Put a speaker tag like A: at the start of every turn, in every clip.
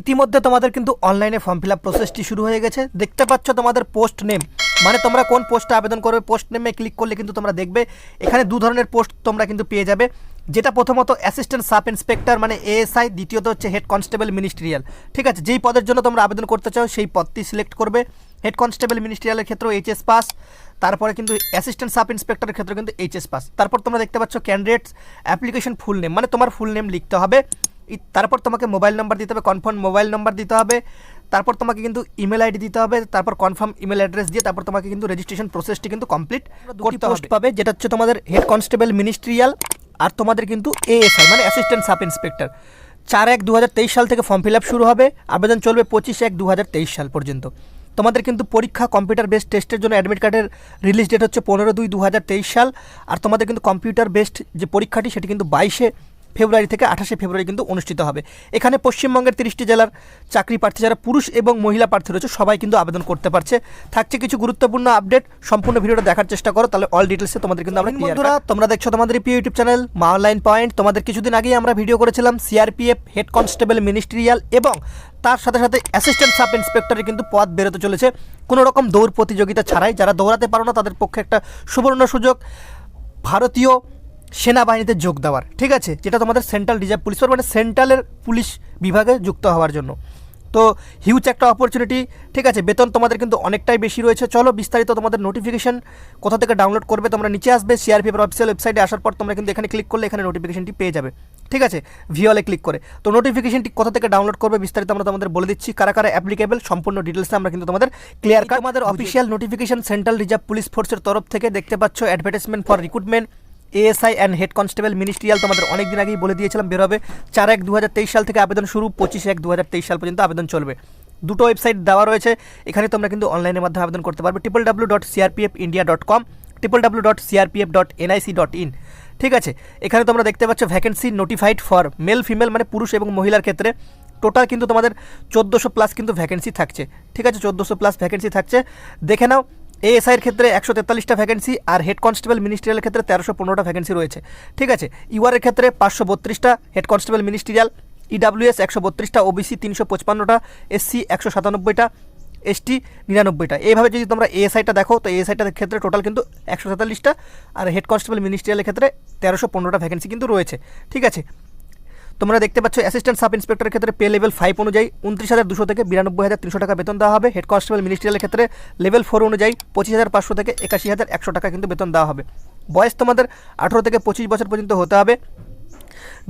A: ইতিমধ্যে তোমাদের কিন্তু অনলাইনে ফর্ম ফিল আপ প্রসেসটি শুরু হয়ে গেছে। দেখতে পাচ্ছ তোমাদের পোস্ট নেম মানে তোমরা কোন পোস্টে আবেদন করবে পোস্ট নেমে ক্লিক করলে কিন্তু তোমরা দেখবে, এখানে দু ধরনের পোস্ট তোমরা কিন্তু পেয়ে যাবে। যেটা প্রথমত অ্যাসিস্ট্যান্ট সাব ইন্সপেক্টর মানে এএসআই দ্বিতীয়ত হচ্ছে হেড কনস্টেবল মিনিস্ট্রিয়াল ঠিক আছে, যেই পদের জন্য তোমরা আবেদন করতে চাও, সেই পদটি সিলেক্ট করবে। হেড কনস্টেবল মিনিস্ট্রিয়ালের ক্ষেত্রেও এইচএস পাস তারপরে কিন্তু অ্যাসিস্ট্যান্ট সাব ইন্সপেক্টরের ক্ষেত্রে কিন্তু এইচএস পাস তারপর তোমরা দেখতে পাচ্ছ ক্যান্ডিডেটস অ্যাপ্লিকেশন ফুল নেম মানে তোমার ফুল নেম লিখতে হবে। তারপর তোমাকে মোবাইল নাম্বার দিতে হবে কনফার্ম মোবাইল নাম্বার দিতে হবে তারপর তোমাকে কিন্তু ইমেল আইডি দিতে হবে তারপর কনফার্ম ইমেল অ্যাড্রেস দিয়ে তারপর তোমাকে কিন্তু রেজিস্ট্রেশন প্রসেসটি কিন্তু কমপ্লিট করতে পোস্ট পাবে যেটা হচ্ছে তোমাদের হেড কনস্টেবল মিনিস্ট্রিয়াল আর তোমাদের কিন্তু এএসআই মানে অ্যাসিস্ট্যান্ট সাব ইন্সপেক্টর চার এক দু সাল থেকে ফর্ম ফিল আপ শুরু হবে আবেদন চলবে পঁচিশ এক দু সাল পর্যন্ত। তোমাদের কিন্তু পরীক্ষা কম্পিউটার বেসড টেস্টের জন্য অ্যাডমিট কার্ডের রিলিজ ডেট হচ্ছে পনেরো দুই দু সাল আর তোমাদের কিন্তু কম্পিউটার বেসড যে পরীক্ষাটি সেটি কিন্তু বাইশে ফেব্রুয়ারি থেকে আঠাশে ফেব্রুয়ারি কিন্তু অনুষ্ঠিত হবে। এখানে পশ্চিমবঙ্গের তিরিশটি জেলার চাকরি প্রার্থী যারা পুরুষ এবং মহিলা প্রার্থী রয়েছে সবাই কিন্তু আবেদন করতে পারছে। থাকছে কিছু গুরুত্বপূর্ণ আপডেট। সম্পূর্ণ ভিডিওটা দেখার চেষ্টা করো তাহলে অল ডিটেলসে তোমাদের কিন্তু আমরা বন্ধুরা তোমরা দেখছ তোমাদের প্রিয় YouTube channel Maa online point তোমাদের কিছুদিন আগেই আমরা ভিডিও করেছিলাম সিআরপিএফ হেড কনস্টেবল মিনিস্ট্রিয়াল এবং তার সাথে সাথে অ্যাসিস্ট্যান্ট সাব ইন্সপেক্টরের কিন্তু পদ বেরোতে চলেছে। কোনো রকম দৌড় প্রতিযোগিতা ছাড়াই যারা দৌড়াতে পারো না তাদের পক্ষে একটা সুবর্ণ সুযোগ। ভারতীয় সেনাবাহিনীতে যোগ দেওয়ার ঠিক আছে? যেটা তোমাদের সেন্ট্রাল রিজার্ভ পুলিশ ফোর্স মানে সেন্ট্রালের পুলিশ বিভাগে যুক্ত হওয়ার জন্য। তো হিউজ একটা অপরচুনিটি ঠিক আছে? বেতন তোমাদের কিন্তু অনেকটাই বেশি রয়েছে। চলো বিস্তারিত তোমাদের নোটিফিকেশন কোথা থেকে ডাউনলোড করবে তোমরা নিচে আসবে। সিআরপিএফ অফিসিয়াল ওয়েবসাইটে আসার পর তোমরা কিন্তু এখানে ক্লিক করলে এখানে নোটিফিকেশনটি পেয়ে যাবে। ঠিক আছে? ভিওলে ক্লিক করে। তো নোটিফিকেশনটি কোথা থেকে ডাউনলোড করবে বিস্তারিত আমরা তোমাদের বলে দিচ্ছি। কারা কারা অ্যাপ্লিকেবল সম্পূর্ণ ডিটেলসে আমরা কিন্তু তোমাদের ক্লিয়ার কাট আমাদের official notification central reserve police ফোর্সের তরফ থেকে দেখতে পাচ্ছ advertisement for recruitment ASI and head constable ministerial তোমাদের অনেক দিন আগেই বলে দিয়েছিলাম বেরোবে। চার এক দু সাল থেকে আবেদন শুরু, পঁচিশ এক দু সাল পর্যন্ত আবেদন চলবে। দুটো ওয়েবসাইট দেওয়া রয়েছে, এখানে তোমরা কিন্তু অনলাইনের মাধ্যমে আবেদন করতে পারবে। Triple W dot CRPF India dot com triple W dot CRPF dot NIC dot in ঠিক আছে, এখানে তোমরা দেখতে পাচ্ছ vacancy notified for male female মানে পুরুষ এবং মহিলার ক্ষেত্রে। টোটাল কিন্তু তোমাদের চোদ্দোশো প্লাস কিন্তু ভ্যাকেন্সি থাকছে। ঠিক আছে, চোদ্দোশো প্লাস ভ্যাকেন্সি থাকছে। দেখে নাও এএসআইয়ের ক্ষেত্রে একশো তেতাল্লিশটা ভ্যাকেন্সি আর হেড কনস্টেবল মিনিস্ট্রিয়ালের ক্ষেত্রে তেরোশো পনেরোটা ভ্যাকেন্সি রয়েছে। ঠিক আছে? ইউআরের ক্ষেত্রে পাঁচশো বত্রিশটা হেড কনস্টেবল মিনিস্ট্রিয়াল ইডাব্লিউএস একশো বত্রিশটা ওবিসি তিনশো পঁচপান্নটা এসসি একশো সাতানব্বইটা এসটি নিরানব্বইটা। এইভাবে যদি তোমরা এএসআইটা দেখো, তো এএসআইটার ক্ষেত্রে টোটাল কিন্তু একশো সাতাল্লিশটা আর হেড কনস্টেবল মিনিস্ট্রিয়ালের ক্ষেত্রে তেরোশো পনেরোটা ভ্যাকেন্সি কিন্তু রয়েছে। ঠিক আছে? তোমরা দেখতে পাচ্ছ অ্যাসিস্ট্যান্ট সাব ইন্সপেক্টরের ক্ষেত্রে পে লেভেল ফাইভ অনুযায়ী উনত্রিশ হাজার দুশো থেকে বিরানব্বই হাজার তিনশো টাকা বেতন দেওয়া হবে। হেড কনস্টেবল মিনিস্ট্রিয়ালের ক্ষেত্রে লেভেল ফোর অনুযায়ী পঁচিশ হাজার পাঁচশো থেকে একাশি হাজার একশো টাকা কিন্তু বেতন দেওয়া হবে। বয়স তোমাদের আঠেরো থেকে পঁচিশ বছর পর্যন্ত হতে হবে।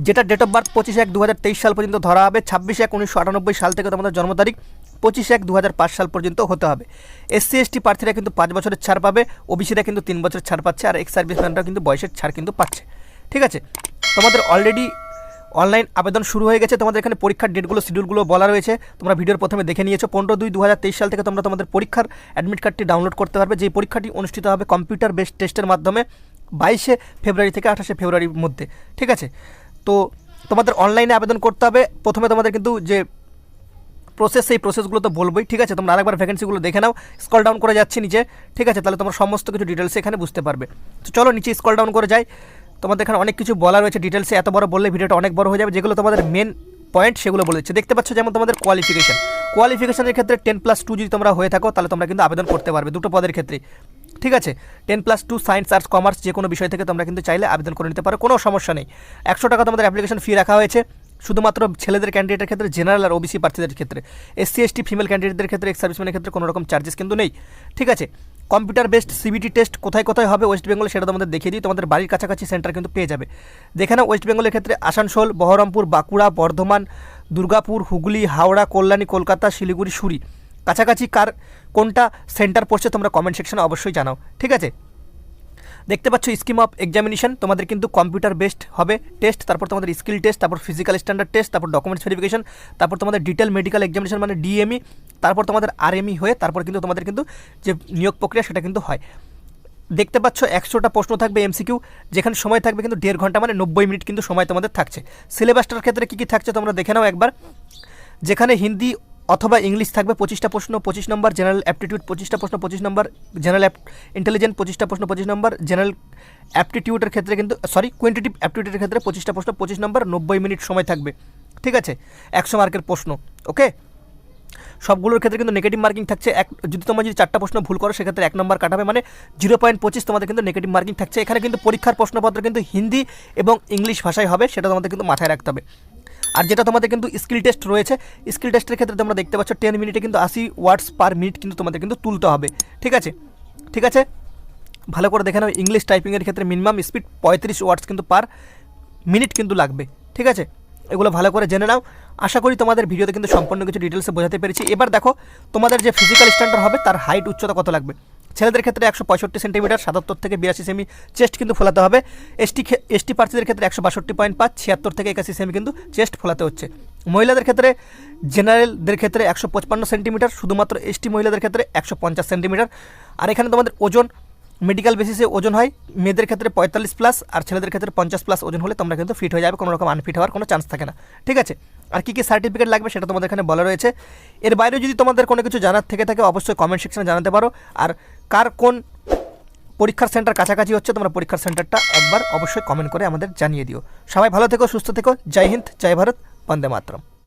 A: যেটা ডেট অফ বার্থ পঁচিশ এক দু সাল পর্যন্ত ধরা হবে। ছাব্বিশ এক উনিশশো সাল থেকে তোমাদের জন্ম তারিখ পঁচিশ এক দু সাল পর্যন্ত হতে হবে। এসসি এসটি প্রার্থীরা কিন্তু পাঁচ বছরের ছাড় পাবে। ওবিসিরা কিন্তু তিন বছরের ছাড় পাচ্ছে। আর এক্স সার্ভিসম্যানরাও কিন্তু বয়সের ছাড় কিন্তু পাচ্ছে। ঠিক আছে? তোমাদের অলরেডি অনলাইন আবেদন শুরু হয়ে গেছে। তোমাদের এখানে পরীক্ষার ডেটগুলো, শিডিউলগুলো বলা রয়েছে। তোমরা ভিডিওর প্রথমে দেখে নিয়েছো। পনেরো দুই দু সাল থেকে তোমরা তোমাদের পরীক্ষার অ্যাডমিট কার্ডটি ডাউনলোড করতে পারবে। যে পরীক্ষাটি অনুষ্ঠিত হবে কম্পিউটার বেসড টেস্টের মাধ্যমে বাইশে ফেব্রুয়ারি থেকে আঠাশে ফেব্রুয়ারির মধ্যে। ঠিক আছে? তো তোমাদের অনলাইনে আবেদন করতে হবে। প্রথমে তোমাদের কিন্তু যে প্রসেস সেই প্রসেসগুলো তো বলবোই। ঠিক আছে? তোমরা আরেকবার ভ্যাকেন্সিগুলো দেখে নাও। স্কল ডাউন করে যাচ্ছি নিচে। ঠিক আছে? তাহলে তোমরা সমস্ত কিছু ডিটেলস এখানে বুঝতে পারবে। তো চলো নিচে স্কল ডাউন করে যাই। তোমাদের এখানে অনেক কিছু বলা রয়েছে ডিটেলসে এত বড় বললে ভিডিওটা অনেক বড় হয়ে যাবে। যেগুলো তোমাদের মেন পয়েন্ট সেগুলো বলে দিচ্ছে। দেখতে পাচ্ছ যেমন তোমাদের কোয়ালিফিকেশন কোয়ালিফিকেশনের ক্ষেত্রে টেন প্লাস টু যদি তোমরা হয়ে থাকো, তাহলে তোমরা কিন্তু আবেদন করতে পারবে দুটো পদের ক্ষেত্রে। ঠিক আছে? Ten plus two science arts commerce যে কোনো বিষয় থেকে তোমরা কিন্তু চাইলে আবেদন করে নিতে পারো, কোনো সমস্যা নেই। একশো টাকা তোমাদের অ্যাপ্লিকেশন ফি রাখা হয়েছে। শুধুমাত্র ছেলেদের ক্যান্ডিডেটের ক্ষেত্রে জেনারেল আর ওবিসি প্রার্থীদের ক্ষেত্রে। এসসি এসটি ফিমেল ক্যান্ডিডেটদের ক্ষেত্রে এক্স সার্ভিসম্যানের ক্ষেত্রে কোনো রকম চার্জেস কিন্তু নেই। ঠিক আছে? কম্পিউটার বেসড সিবিটি টেস্ট কোথায় কোথায় হবে ওয়েস্ট বেঙ্গলে সেটা তোমাদের দেখিয়ে দিই। তোমাদের বাড়ির কাছাকাছি সেন্টার কিন্তু পেয়ে যাবে। দেখে নাও ওয়েস্ট বেঙ্গলের ক্ষেত্রে আসানসোল, বহরমপুর, বাঁকুড়া, বর্ধমান, দুর্গাপুর, হুগলি, হাওড়া, কল্যাণী, কলকাতা, শিলিগুড়ি, সুরি। কাছাকাছি কার কোনটা সেন্টার পড়ছে তোমরা কমেন্ট সেকশনে অবশ্যই জানাও। ঠিক আছে? দেখতে পাচ্ছ স্কিম অফ এক্সামিনেশন তোমাদের কিন্তু কম্পিউটার বেসড হবে টেস্ট তারপর তোমাদের স্কিল টেস্ট তারপর ফিজিক্যাল স্ট্যান্ডার্ড টেস্ট তারপর ডকুমেন্টস ভেরিফিকেশন তারপর তোমাদের ডিটেল মেডিকেল এক্সামিনেশন মানে ডিএমই তারপর তোমাদের আরএমই হয়ে তারপর কিন্তু তোমাদের কিন্তু যে নিয়োগ প্রক্রিয়া সেটা কিন্তু হয়। দেখতে পাচ্ছ একশোটা প্রশ্ন থাকবে এমসিকিউ, যেখানে সময় থাকবে কিন্তু দেড় ঘণ্টা মানে নব্বই মিনিট কিন্তু সময় তোমাদের থাকছে। সিলেবাসটার ক্ষেত্রে কী কী থাকছে তোমরা দেখে নাও একবার। যেখানে হিন্দি অথবা ইংলিশ থাকবে পঁচিশটা প্রশ্ন, পঁচিশ নম্বর জেনারেল অ্যাপটিটিউড পঁচিশটা প্রশ্ন, পঁচিশ নম্বর জেনারেল ইন্টেলিজেন্ট পঁচিশটা প্রশ্ন, পঁচিশ নম্বর জেনারেল অ্যাপটিটিউডের ক্ষেত্রে কিন্তু, সরি, কোয়েন্টিটিভ অ্যাপটিটিউডের ক্ষেত্রে পঁচিশটা প্রশ্ন, পঁচিশ নম্বর নব্বই মিনিট সময় থাকবে। ঠিক আছে? একশো মার্কের প্রশ্ন, ওকে? সবগুলোর ক্ষেত্রে কিন্তু নেগেটিভ মার্কিং থাকছে। এক যদি তোমরা যদি চারটা প্রশ্ন ভুল করো, সেক্ষেত্রে এক নম্বর কাটাবে মানে জিরো পয়েন্ট পঁচিশ তোমাদের কিন্তু নেগেটিভ মার্কিং থাকছে। এখানে কিন্তু পরীক্ষার প্রশ্নপত্র কিন্তু হিন্দি এবং ইংলিশ ভাষায় হবে, সেটা তোমাদের কিন্তু মাথায় রাখতে হবে। আর যেটা তোমাদের কিন্তু স্কিল টেস্ট রয়েছে স্কিল টেস্টের ক্ষেত্রে তোমরা দেখতে পাচ্ছ টেন মিনিটে কিন্তু আশি ওয়ার্ডস পার মিনিট কিন্তু তোমাদের কিন্তু তুলতে হবে। ঠিক আছে? ঠিক আছে? ভালো করে দেখে নাও ইংলিশ টাইপিংয়ের ক্ষেত্রে মিনিমাম স্পিড পঁয়ত্রিশ ওয়ার্ডস কিন্তু পার মিনিট কিন্তু লাগবে। ঠিক আছে? এগুলো ভালো করে জেনে নাও। আশা করি তোমাদের ভিডিওতে কিন্তু সম্পূর্ণ কিছু ডিটেলসে বোঝাতে পেরেছি। এবার দেখো, তোমাদের যে ফিজিক্যাল স্ট্যান্ডার্ড হবে, তার হাইট উচ্চতা কত লাগবে? ছেলেদের ক্ষেত্রে একশো পঁয়ষট্টি সেন্টিমিটার সাতাত্তর থেকে বিরাশি সেমি চেস্ট কিন্তু ফোলাতে হবে। এসটি এসটি প্রার্থীদের ক্ষেত্রে একশো বাষট্টি পয়েন্ট পাঁচ, ছিয়াত্তর থেকে একাশি সেমি কিন্তু চেস্ট ফোলাতে হচ্ছে। মহিলাদের ক্ষেত্রে জেনারেলদের ক্ষেত্রে একশো পঁচপান্ন সেন্টিমিটার শুধুমাত্র এসটি মহিলাদের ক্ষেত্রে একশো পঞ্চাশ সেন্টিমিটার আর এখানে তোমাদের ওজন মেডিকেল বেসিসে ওজন হয়, মেয়েদের ক্ষেত্রে পঁয়তাল্লিশ প্লাস আর ছেলেদের ক্ষেত্রে পঞ্চাশ প্লাস ওজন হলে তোমরা কিন্তু ফিট হয়ে যাবে, কোনো রকম আনফিট হওয়ার কোনো চান্স থাকে না। ঠিক আছে? আর কী কী সার্টিফিকেট লাগবে সেটা তোমাদের এখানে বলা রয়েছে। এর বাইরে যদি তোমাদের কোনো কিছু জানার থেকে থাকে, অবশ্যই কমেন্ট সেকশনে জানাতে পারো। আর কার কোন পরীক্ষার সেন্টার কাছাকাছি হচ্ছে, তোমরা পরীক্ষার সেন্টারটা একবার অবশ্যই কমেন্ট করে আমাদের জানিয়ে দিও। সবাই ভালো থেকো, সুস্থ থেকো। জয় হিন্দ, জয় ভারত, বন্দে মাতরম।